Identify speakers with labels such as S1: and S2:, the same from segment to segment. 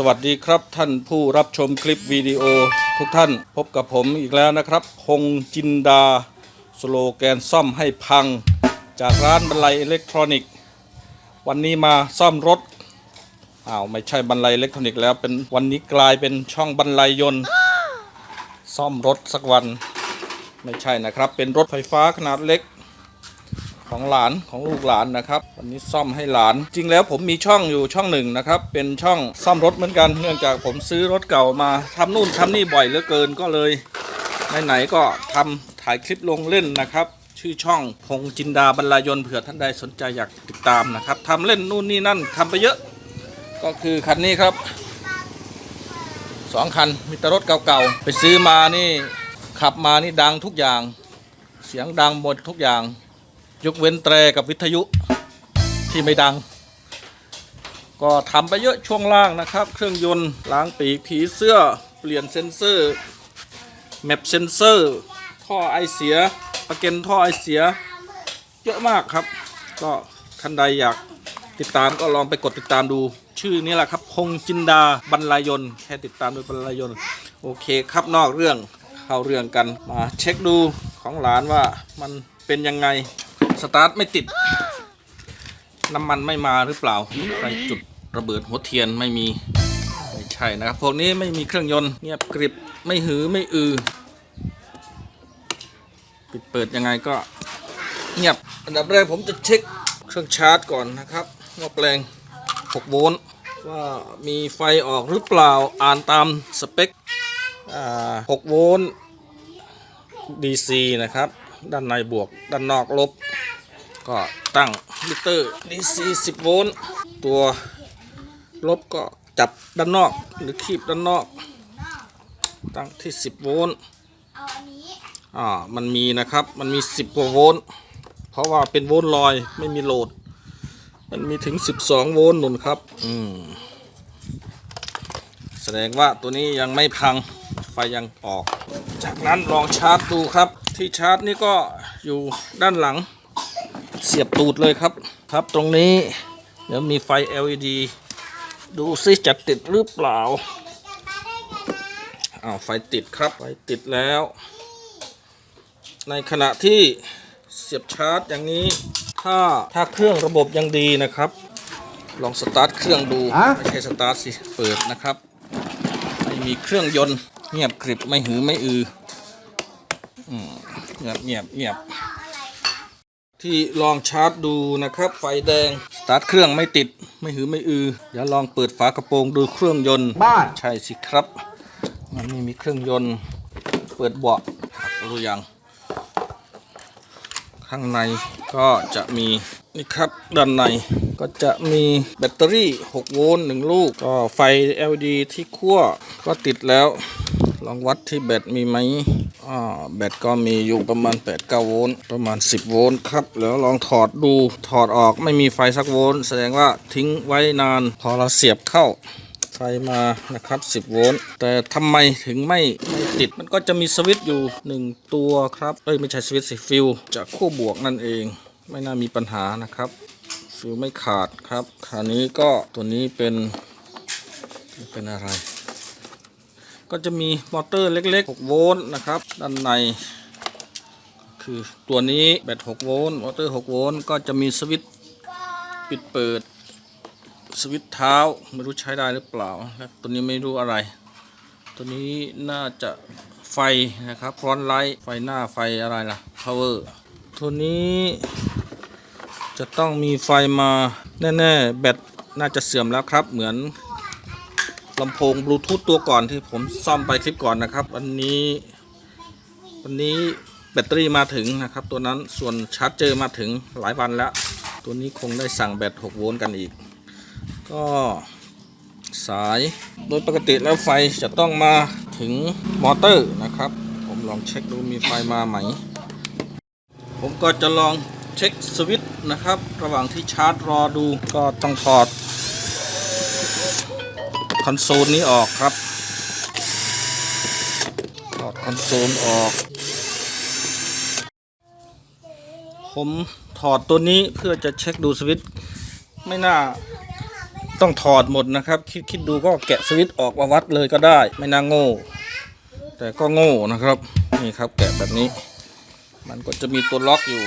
S1: สวัสดีครับท่านผู้รับชมคลิปวิดีโอทุกท่านพบกับผมอีกแล้วนะครับพงจินดา สโลแกนซ่อมให้พัง จากร้านบรรลัยอิเล็กทรอนิกส์ วันนี้มาซ่อมรถอ้าวไม่ใช่บรรลัยอิเล็กทรอนิกส์แล้วเป็นวันนี้กลายเป็นช่องบรรลัยยนต์ ซ่อมรถสักวัน ไม่ใช่นะครับ เป็นรถไฟฟ้าขนาดเล็ก ของหลานของลูกหลานนะครับ วันนี้ซ่อมให้หลาน จริงแล้วผมมีช่องอยู่ช่องหนึ่งนะครับ เป็นช่องซ่อมรถเหมือนกัน เนื่องจากผมซื้อรถเก่ามาทำนู่นทำนี่บ่อยเหลือเกินก็เลยไหนๆก็ทำถ่ายคลิปลงเล่นนะครับ ชื่อช่องพงจินดาบรรลายนเผื่อท่านใดสนใจอยากติดตามนะครับทำเล่นนู่นนี่นั่นทำไปเยอะ ก็คือคันนี้ครับสองคันมีแต่รถเก่าๆไปซื้อมานี่ขับมานี่ดังทุกอย่าง เสียงดังหมดทุกอย่าง ยกเว้นแตรกับวิทยุที่ไม่ดัง ก็ทำไปเยอะช่วงล่างนะครับ เครื่องยนต์ล้างปีกผีเสื้อเปลี่ยนเซนเซอร์แมปเซนเซอร์ ท่อไอเสียประเก็นท่อไอเสีย เยอะมากครับ ก็ท่านใดอยากติดตามก็ลองไปกดติดตามดู ชื่อนี้แหละครับพงจินดาบรรลายนแค่ติดตามโดยบรรลายนโอเคครับนอกเรื่องเข้าเรื่องกันมาเช็คดูของหลานว่ามันเป็นยังไง สตาร์ทไม่ติด น้ำมันไม่มาหรือเปล่าไฟจุดระเบิดหัวเทียนไม่มีไม่ใช่นะครับพวกนี้ไม่มีเครื่องยนต์เงียบกริบไม่หือไม่อือปิดเปิดยังไงก็เงียบอันดับแรกผมจะเช็คเครื่องชาร์จก่อนนะครับหม้อแปลง 6 โวลต์ว่ามีไฟออกหรือเปล่าอ่านตามสเปค 6 โวลต์ DC นะครับ ด้านในบวก ด้านนอกลบ ก็ตั้งมิเตอร์ DC 10 โวลต์ ตัวลบก็จับด้านนอกหรือคีบด้านนอก ตั้งที่ 10 โวลต์อ่ามันมีนะครับ มันมี 10กว่าโวลต์ เพราะว่าเป็นโวลต์ลอยไม่มีโหลด มันมีถึง 12 โวลต์หนุนครับ อืม แสดงว่าตัวนี้ยังไม่พัง ไฟยังออก จากนั้นลองชาร์จดูครับ ที่ชาร์จนี่ก็อยู่ด้านหลังเสียบตูดเลยครับ ครับตรงนี้เดี๋ยวมีไฟ LED ดูซิจะติดหรือเปล่าอ้าวไฟติดครับไฟติดแล้ว ในขณะที่เสียบชาร์จอย่างนี้ ถ้าถ้าเครื่องระบบยังดีนะครับ ลองสตาร์ทเครื่องดู
S2: ฮะ
S1: ไม่ใช่สตาร์ทสิ เปิดนะครับ ไม่มีเครื่องยนต์ เงียบกริบไม่หือไม่อืออืมเงียบเงียบเงียบที่ลองชาร์จดูนะครับไฟแดงสตาร์ทเครื่องไม่ติดไม่หือไม่อือเดี๋ยวลองเปิดฝากระโปรงดูเครื่องยนต์
S2: บ้าน
S1: ใช่สิครับ มันไม่มีเครื่องยนต์ เปิดเบาะดูอย่างข้างในก็จะมีนี่ครับด้านในก็จะมีแบตเตอรี่ 6 โวลต์1ลูก ก็ไฟ LED ที่ขั้วก็ติดแล้ว ลองวัดที่แบตมีไหมอ่าแบตก็มีอยู่ประมาณ8-9โวลต์ประมาณ 10 โวลต์ครับแล้วลองถอดดูถอดออกไม่มีไฟสักโวลต์แสดงว่าทิ้งไว้นาน พอเราเสียบเข้าไฟมานะครับ 10 โวลต์แต่ทำไมถึงไม่ไม่ติด มันก็จะมีสวิตช์อยู่ 1 ตัวครับเอ้ยไม่ใช่สวิตช์สิฟิวจากขั้วบวกนั่นเอง ไม่น่ามีปัญหานะครับ ฟิวไม่ขาดครับคราวนี้ก็ตัวนี้เป็นเป็นอะไร ก็จะมีมอเตอร์เล็กๆ 6 โวลต์นะครับ ด้านใน คือตัวนี้แบต 6 โวลต์มอเตอร์ 6 โวลต์ก็จะมีสวิตช์ปิดเปิด สวิตช์เท้าไม่รู้ใช้ได้หรือเปล่าแล้วตัวนี้ไม่รู้อะไร ตัวนี้น่าจะไฟนะครับฟรอนไลท์ไฟหน้าไฟอะไรล่ะ power ตัวนี้จะต้องมีไฟมาแน่ๆ แบตน่าจะเสื่อมแล้วครับเหมือน ลำโพงบลูทูธตัวก่อนที่ผมซ่อมไปคลิปก่อนนะครับ วันนี้ วันนี้แบตเตอรี่มาถึงนะครับ ตัวนั้นส่วนชาร์จเจอมาถึงหลายวันแล้ว ตัวนี้คงได้สั่งแบต6โวลต์กันอีก ก็สายโดยปกติแล้วไฟจะต้องมาถึงมอเตอร์นะครับ ผมลองเช็คดูมีไฟมาไหม ผมก็จะลองเช็คสวิตช์นะครับ ระหว่างที่ชาร์จรอดูก็ต้องถอด อนโซลนี้ออกครับ ถอดคอนโซลออก ผมถอดตัวนี้เพื่อจะเช็คดูสวิตช์ไม่น่าต้องถอดหมดนะครับ คิดคิดดูก็แกะสวิตช์ออกมาวัดเลยก็ได้ ไม่น่าโง่ แต่ก็โง่นะครับ นี่ครับแกะแบบนี้ มันก็จะมีตัวล็อกอยู่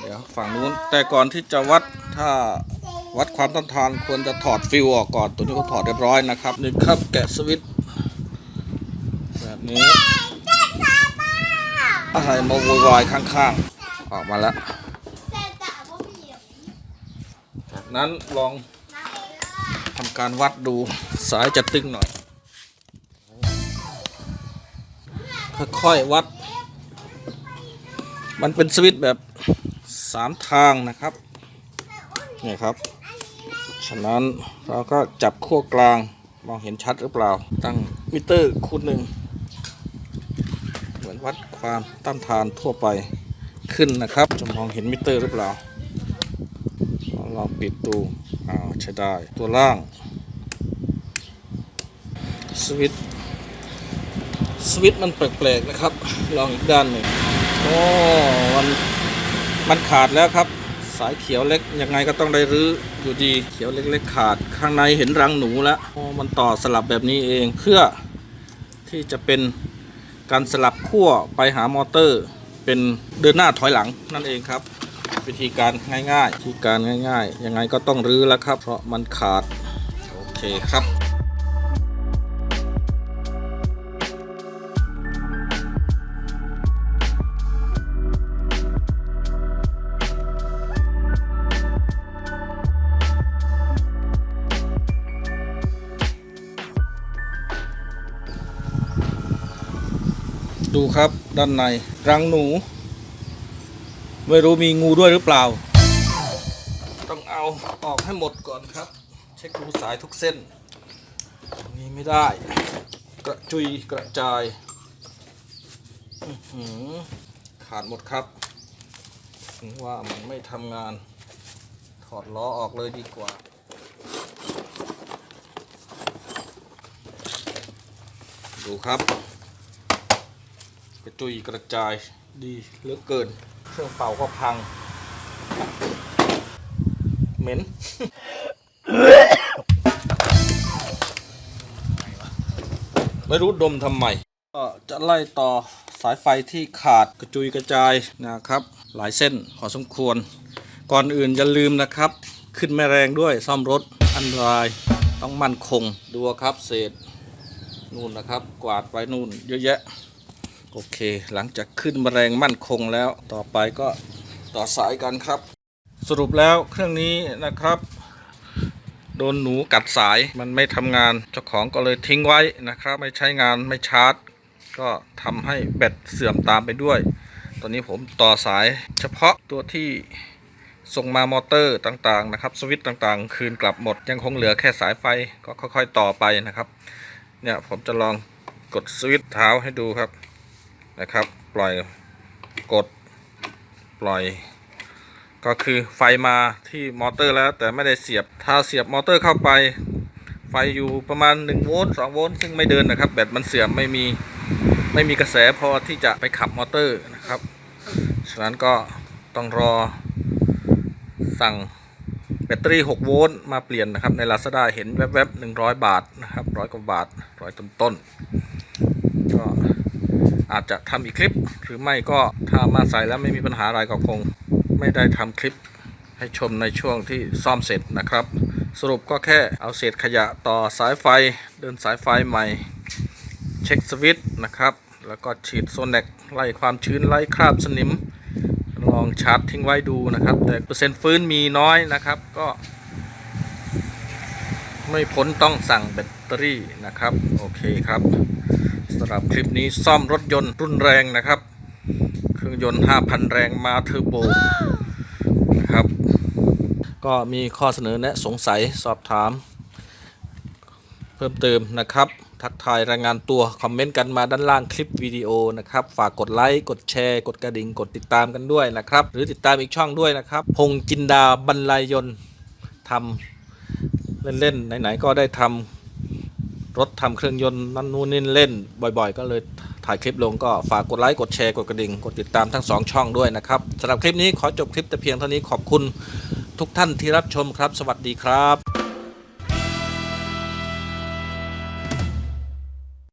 S1: เดี๋ยวฝั่งนู้นแต่ก่อนที่จะวัดถ้า วัดความต้านทานควรจะถอดฟิวออกก่อน ตัวนี้ก็ถอดเรียบร้อยนะครับนี่ครับแกะสวิตแบบนี้ อะไรมาโวยวายข้างๆ ออกมาแล้วจากนั้นลองทำการวัดดูสายจะตึงหน่อย ค่อยๆวัด มันเป็นสวิตแบบสามทางนะครับนี่ครับ ฉะนั้นเราก็จับขั้วกลางมองเห็นชัดหรือเปล่า ตั้งมิเตอร์คูณหนึ่งเหมือนวัดความต้านทานทั่วไปขึ้นนะครับ จะมองเห็นมิเตอร์หรือเปล่าลองปิดดูอ้าวใช้ได้ตัวล่าง สวิตสวิตมันแปลกๆนะครับ ลองอีกด้านหนึ่งโอ้มันมันขาดแล้วครับ สายเขียวเล็กยังไงก็ต้องได้รื้ออยู่ดีเขียวเล็กๆขาดข้างในเห็นรังหนูแล้วมันต่อสลับแบบนี้เองเพื่อที่จะเป็นการสลับขั้วไปหามอเตอร์ เป็นเดินหน้าถอยหลังนั่นเองครับ วิธีการง่ายๆวิธีการง่าย ๆ ยังไงก็ต้องรื้อแล้วครับ เพราะมันขาดโอเคครับ ครับด้านในรังหนู ไม่รู้มีงูด้วยหรือเปล่า ต้องเอาออกให้หมดก่อนครับ เช็คดูสายทุกเส้นนี้ไม่ได้ กระจุยกระจายขาดหมดครับถึงว่ามันไม่ทำงาน ถอดล้อออกเลยดีกว่าดูครับ กระจุยกระจายดีเหลือเกิน เครื่องเป่าก็พัง เหม็นไม่รู้ดมทำไมก็จะไล่ต่อสายไฟที่ขาดกระจุยกระจายนะครับ หลายเส้นพอสมควร ก่อนอื่นอย่าลืมนะครับ ขึ้นแม่แรงด้วยซ่อมรถอันตรายต้องมั่นคงดูครับเศษนู่นนะครับ กวาดไว้นู่นเยอะแยะ โอเค หลังจากขึ้นแมลงมั่นคงแล้ว ต่อไปก็ต่อสายกันครับ สรุปแล้วเครื่องนี้นะครับ โดนหนูกัดสายมันไม่ทำงาน เจ้าของก็เลยทิ้งไว้นะครับ ไม่ใช้งานไม่ชาร์จ ก็ทำให้แบตเสื่อมตามไปด้วย ตอนนี้ผมต่อสายเฉพาะตัวที่ส่งมามอเตอร์ต่างๆนะครับ สวิตช์ต่างๆ คืนกลับหมด ยังคงเหลือแค่สายไฟก็ค่อยๆต่อไปนะครับ เนี่ยผมจะลองกดสวิตช์เท้าให้ดูครับ นะครับ ปล่อยกดปล่อย ก็คือไฟมาที่มอเตอร์แล้ว แต่ไม่ได้เสียบถ้าเสียบมอเตอร์เข้าไป ไฟอยู่ประมาณ1โวลต์2โวลต์ซึ่งไม่เดินนะครับ แบตมันเสื่อมไม่มีไม่มีกระแสพอที่จะไปขับมอเตอร์นะครับ ฉะนั้นก็ต้องรอสั่งแบตเตอรี่ 6 โวลต์มาเปลี่ยนนะครับ ใน Lazada เห็นแวบๆ100 บาทนะครับร้อยกว่าบาทร้อยต้นๆก็ อาจจะทำอีกคลิป หรือไม่ก็ถ้ามาใส่แล้วไม่มีปัญหาอะไรก็คง ไม่ได้ทำคลิป ให้ชมในช่วงที่ซ่อมเสร็จนะครับ สรุปก็แค่เอาเศษขยะต่อสายไฟ เดินสายไฟใหม่ เช็คสวิตช์นะครับ แล้วก็ฉีดโซนแนกไล่ความชื้นไล่คราบสนิม ลองชาร์จทิ้งไว้ดูนะครับ แต่เปอร์เซ็นต์ฟื้นมีน้อยนะครับก็ไม่พ้นต้องสั่งแบตเตอรี่นะครับ โอเคครับ สำหรับคลิปนี้ซ่อมรถยนต์รุ่นแรงนะครับ เครื่องยนต์ 5,000 แรงมาเทอร์โบนะครับ ก็มีข้อเสนอแนะสงสัยสอบถาม เพิ่มเติมนะครับ ทักทายรายงานตัว คอมเมนต์กันมาด้านล่างคลิปวิดีโอนะครับ ฝากกดไลค์ กดแชร์ กดกระดิ่ง กดติดตามกันด้วยนะครับ หรือติดตามอีกช่องด้วยนะครับ พงจินดาบรรลัยยนต์ทำเล่นๆ ไหนๆ ก็ได้ทำ รถทำเครื่องยนต์นั่นนู่นนี่เล่นบ่อยๆ ก็เลยถ่ายคลิปลงก็ฝากกดไลค์กดแชร์กดกระดิ่งกดติดตามทั้ง 2 ช่องด้วยนะครับสำหรับคลิปนี้ขอจบคลิปแต่เพียงเท่านี้ขอบคุณทุกท่านที่รับชมครับ สวัสดีครับ